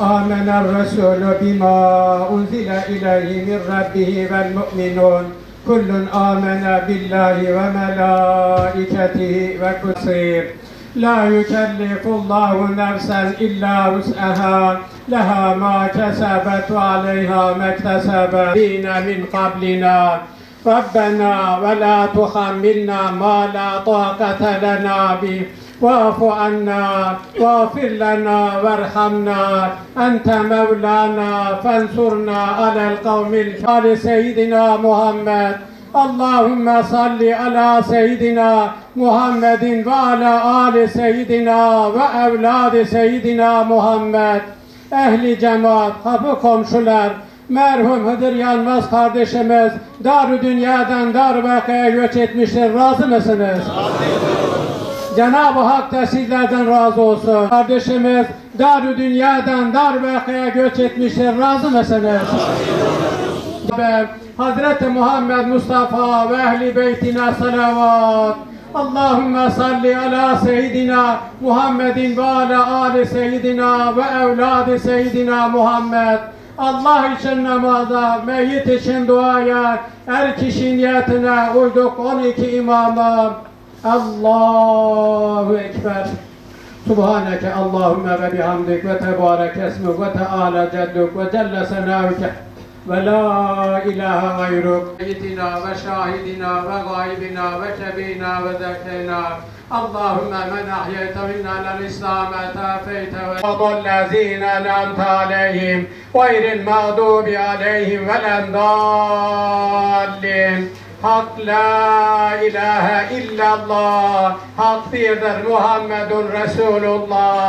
آمن الرسول بما أنزل إليه من ربه والمؤمنون. كل آمن بالله وملائكته وكثير لا يكلف الله نفسا إلا وسعها. لها ما كسبت وعليها ما اكتسبت. من قبلنا. ربنا ولا تحملنا ما لا طاقة لنا به. واعف عنا واغفر لنا وارحمنا أنت مولانا فانصرنا على القوم الكافرين سيدنا محمد اللهم صل على سيدنا محمد وعلى آل سيدنا وأولاد سيدنا Muhammed ehli cemaat, kapı komşular, merhum Hıdır Yanmaz kardeşimiz dar dünyadan dar vakaya göç etmiştir. Razı mısınız? Cenab-ı Hak da sizlerden razı olsun. Kardeşimiz dar dünyadan dar vakaya göç etmiştir. Razı mısınız? Hazreti Muhammed Mustafa ve ehli beytine salavat. Allahümme salli ala seyyidina Muhammedin ve ala ali seyyidina ve evladı seyyidina Muhammed. Allah için namaza, meyyit için duaya, her kişi niyetine uyduk 12 imama. الله أكبر. سبحانك اللهم وبحمدك وتبارك اسمك وتعالى جدك وجل سناك ولا إله غيرك. سيدنا وشاهدنا وغائبنا وكبينا وذكرنا. اللهم من أحييت منا للإسلام تافيت وضل الذين أنعمت عليهم. غير المغضوب عليهم ولا الضالين حق لا إله إلا الله حق سيد محمد رسول الله.